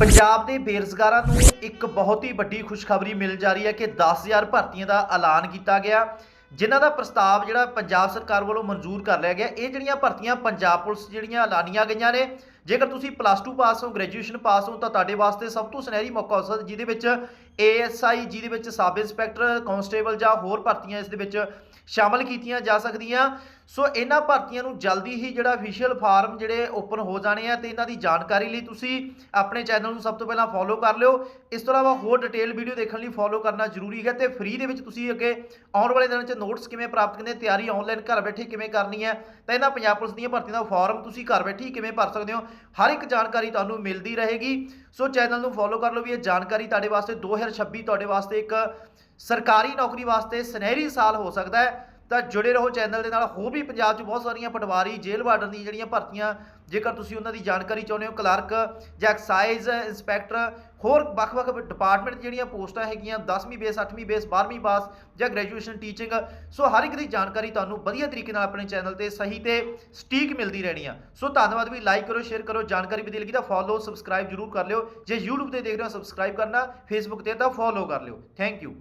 ਪੰਜਾਬ ਦੇ ਬੇਰੁਜ਼ਗਾਰਾਂ ਨੂੰ ਇੱਕ ਬਹੁਤ ਹੀ ਵੱਡੀ ਖੁਸ਼ਖਬਰੀ ਮਿਲ ਜਾ ਰਹੀ ਹੈ ਕਿ 10000 ਭਰਤੀਆਂ ਦਾ ਐਲਾਨ ਕੀਤਾ ਗਿਆ। ਜਿਨ੍ਹਾਂ ਦਾ ਪ੍ਰਸਤਾਵ ਜਿਹੜਾ ਪੰਜਾਬ ਸਰਕਾਰ ਵੱਲੋਂ ਮਨਜ਼ੂਰ ਕਰ ਲਿਆ ਗਿਆ, ਇਹ ਜਿਹੜੀਆਂ ਭਰਤੀਆਂ ਪੰਜਾਬ ਪੁਲਿਸ ਜਿਹੜੀਆਂ ਐਲਾਨੀਆਂ ਗਈਆਂ ਨੇ ਜੇਕਰ ਤੁਸੀਂ ਪਲੱਸ 2 ਪਾਸ ਹੋ ਗ੍ਰੈਜੂਏਸ਼ਨ ਪਾਸ ਹੋ, ਤਾਂ ਤੁਹਾਡੇ ਵਾਸਤੇ ਸਭ ਤੋਂ ਸੁਨਹਿਰੀ ਮੌਕਾ ਹੋ ਸਕਦਾ ਜਿਹਦੇ ਵਿੱਚ ਏਐਸਆਈ ਜਿਹਦੇ ਵਿੱਚ ਸਬ ਇੰਸਪੈਕਟਰ ਕਾਂਸਟੇਬਲ ਜਾਂ ਹੋਰ ਭਰਤੀਆਂ ਇਸ ਦੇ ਵਿੱਚ ਸ਼ਾਮਲ ਕੀਤੀਆਂ ਜਾ ਸਕਦੀਆਂ। ਸੋ ਇਹਨਾਂ ਭਰਤੀਆਂ ਨੂੰ ਜਲਦੀ ਹੀ ਜਿਹੜਾ ਅਫੀਸ਼ੀਅਲ ਫਾਰਮ ਜਿਹੜੇ ਓਪਨ ਹੋ ਜਾਣੇ ਆ ਤੇ ਇਹਨਾਂ ਦੀ ਜਾਣਕਾਰੀ ਲਈ ਤੁਸੀਂ ਆਪਣੇ ਚੈਨਲ ਨੂੰ ਸਭ ਤੋਂ ਪਹਿਲਾਂ ਫੋਲੋ ਕਰ ਲਿਓ। ਇਸ ਤੋਂ ਇਲਾਵਾ ਹੋਰ ਡਿਟੇਲ ਵੀਡੀਓ ਦੇਖਣ ਲਈ ਫੋਲੋ ਕਰਨਾ ਜ਼ਰੂਰੀ ਹੈ ਤੇ ਫ੍ਰੀ ਦੇ ਵਿੱਚ ਤੁਸੀਂ ਅੱਗੇ ਆਉਣ ਵਾਲੇ ਦਿਨਾਂ 'ਚ ਨੋਟਸ ਕਿਵੇਂ ਪ੍ਰਾਪਤ ਕਰਨੇ, ਤਿਆਰੀ ਆਨਲਾਈਨ ਘਰ ਬੈਠੇ ਕਿਵੇਂ ਕਰਨੀ ਹੈ, ਤਾਂ ਇਹਨਾਂ ਪੰਜਾਬ ਪੁਲਿਸ ਦੀਆਂ ਭਰਤੀਆਂ ਦਾ ਫਾਰਮ ਤੁਸੀਂ ਘਰ ਬੈਠੇ ਹੀ ਕਿਵੇਂ ਭਰ ਸਕਦੇ ਹੋ। ਹਰ ਇੱਕ ਜਾਣਕਾਰੀ ਤੁਹਾਨੂੰ ਮਿਲਦੀ ਰਹੇਗੀ। ਸੋ ਚੈਨਲ ਨੂੰ ਫੋਲੋ ਕਰ ਲਓ ਵੀ ਇਹ ਜਾਣਕਾਰੀ ਤੁਹਾਡੇ ਵਾਸਤੇ 2026 ਤੁਹਾਡੇ ਵਾਸਤੇ ਇੱਕ ਸਰਕਾਰੀ ਨੌਕਰੀ ਵਾਸਤੇ ਸੁਨਹਿਰੀ ਸਾਲ ਹੋ ਸਕਦਾ ਹੈ। ਤਾਂ ਜੁੜੇ ਰਹੋ ਚੈਨਲ ਦੇ ਨਾਲ। ਹੋਰ ਵੀ ਪੰਜਾਬ 'ਚ ਬਹੁਤ ਸਾਰੀਆਂ ਪਟਵਾਰੀ, ਜੇਲ੍ਹ ਵਾਰਡਨ ਦੀ ਜਿਹੜੀਆਂ ਭਰਤੀਆਂ, ਜੇਕਰ ਤੁਸੀਂ ਉਹਨਾਂ ਦੀ ਜਾਣਕਾਰੀ ਚਾਹੁੰਦੇ ਹੋ, ਕਲਰਕ ਜਾਂ ਐਕਸਾਈਜ਼ ਇੰਸਪੈਕਟਰ, ਹੋਰ ਵੱਖ-ਵੱਖ ਡਿਪਾਰਟਮੈਂਟ ਜਿਹੜੀਆਂ ਪੋਸਟਾਂ ਹੈਗੀਆਂ 10ਵੀਂ ਬੇਸ 8ਵੀਂ ਬੇਸ 12ਵੀਂ ਪਾਸ ਜਾਂ ਗ੍ਰੈਜੂਏਸ਼ਨ ਟੀਚਿੰਗ, ਸੋ ਹਰ ਇੱਕ ਦੀ ਜਾਣਕਾਰੀ ਤੁਹਾਨੂੰ ਵਧੀਆ ਤਰੀਕੇ ਨਾਲ ਆਪਣੇ ਚੈਨਲ ਤੇ ਸਹੀ ਤੇ ਸਟੀਕ ਮਿਲਦੀ ਰਹਿਣੀ ਆ। ਸੋ ਧੰਨਵਾਦ ਵੀ ਲਾਈਕ ਕਰੋ, ਸ਼ੇਅਰ ਕਰੋ, ਜਾਣਕਾਰੀ ਵਧੀਆ ਲੱਗੀ ਤਾਂ ਫੋਲੋ ਸਬਸਕ੍ਰਾਈਬ ਜਰੂਰ ਕਰ ਲਿਓ। ਜੇ YouTube ਤੇ ਦੇਖ ਰਹੇ ਹੋ ਸਬਸਕ੍ਰਾਈਬ ਕਰਨਾ, Facebook ਤੇ ਤਾਂ ਫੋਲੋ ਕਰ ਲਿਓ। Thank you